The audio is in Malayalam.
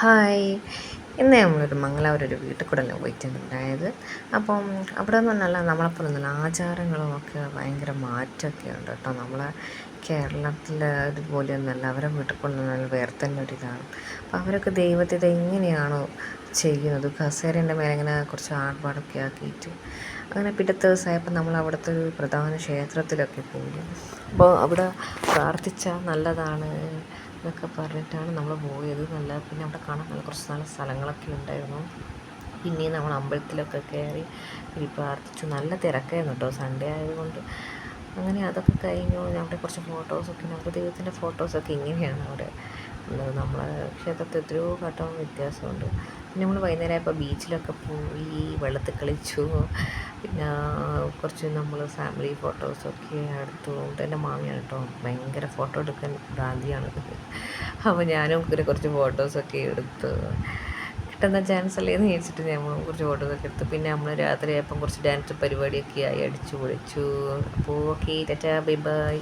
ഹായ്. ഇന്ന് നമ്മളൊരു മംഗലാപുരം ഒരു വീട്ടിൽ കൂടെ അല്ലേ പോയിട്ടുണ്ടായത് അപ്പം അവിടെ എന്ന് പറഞ്ഞാൽ നമ്മളെപ്പോലെ നല്ല ആചാരങ്ങളും ഒക്കെ ഭയങ്കര മാറ്റമൊക്കെ ഉണ്ട് കേട്ടോ. നമ്മളെ കേരളത്തിൽ ഇതുപോലെയൊന്നുമല്ല അവരെ വീട്ടിൽ കൊണ്ടുവന്നാൽ വേറെ തന്നെ ഒരു ഇതാണ്. അപ്പം അവരൊക്കെ ദൈവത്തെ ഇത് എങ്ങനെയാണോ ചെയ്യുന്നത്? കസേരേന്റെ മേലെ ഇങ്ങനെ കുറച്ച് ആർഭാടൊക്കെ ആക്കിയിട്ട് അങ്ങനെ പിറ്റത്തെ ദിവസമായപ്പോൾ നമ്മൾ അവിടുത്തെ ഒരു പ്രധാന ക്ഷേത്രത്തിലൊക്കെ പോയി. അപ്പോൾ അവിടെ പ്രാർത്ഥിച്ചാൽ നല്ലതാണ്. എന്നൊക്കെ പറഞ്ഞിട്ടാണ് നമ്മൾ പോയത്. നല്ല പിന്നെ അവിടെ കാണാൻ നല്ല കുറച്ച് നല്ല സ്ഥലങ്ങളൊക്കെ ഉണ്ടായിരുന്നു. പിന്നെയും നമ്മൾ അമ്പലത്തിലൊക്കെ കയറി പ്രാർത്ഥിച്ചു. നല്ല തിരക്കായിരുന്നു കേട്ടോ. സൺഡേ ആയതുകൊണ്ട് അങ്ങനെ അതൊക്കെ കഴിഞ്ഞു. അവിടെ കുറച്ച് ഫോട്ടോസൊക്കെ നമുക്ക് ദൈവത്തിന്റെ ഫോട്ടോസൊക്കെ ഇങ്ങനെയാണ് അവിടെ. ഉള്ളത് നമ്മളെ ക്ഷേത്രത്തിൽ എത്രയോ ഘട്ടം വ്യത്യാസമുണ്ട്. പിന്നെ നമ്മൾ വൈകുന്നേരം ആയപ്പോൾ ബീച്ചിലൊക്കെ പോയി വെള്ളത്തിൽ കളിച്ചു. പിന്നെ കുറച്ച് നമ്മൾ ഫാമിലി ഫോട്ടോസൊക്കെ എടുത്തു. എന്റെ മാമിയാണ് കേട്ടോ ഭയങ്കര ഫോട്ടോ എടുക്കാൻ ഭ്രാന്തിയാണ്. അപ്പോൾ ഞാനും ഇങ്ങനെ കുറച്ച് ഫോട്ടോസൊക്കെ എടുത്തു. കിട്ടുന്ന ചാൻസ് അല്ലേ എന്ന് ചോദിച്ചിട്ട് നമ്മൾ കുറച്ച് ഫോട്ടോസൊക്കെ എടുത്തു. പിന്നെ നമ്മൾ രാത്രി ആയപ്പം കുറച്ച് ഡാൻസ് പരിപാടിയൊക്കെ ആയി അടിച്ചു പൊളിച്ചു. അപ്പോൾ ഓക്കെ ടാറ്റാ ബൈ ബൈ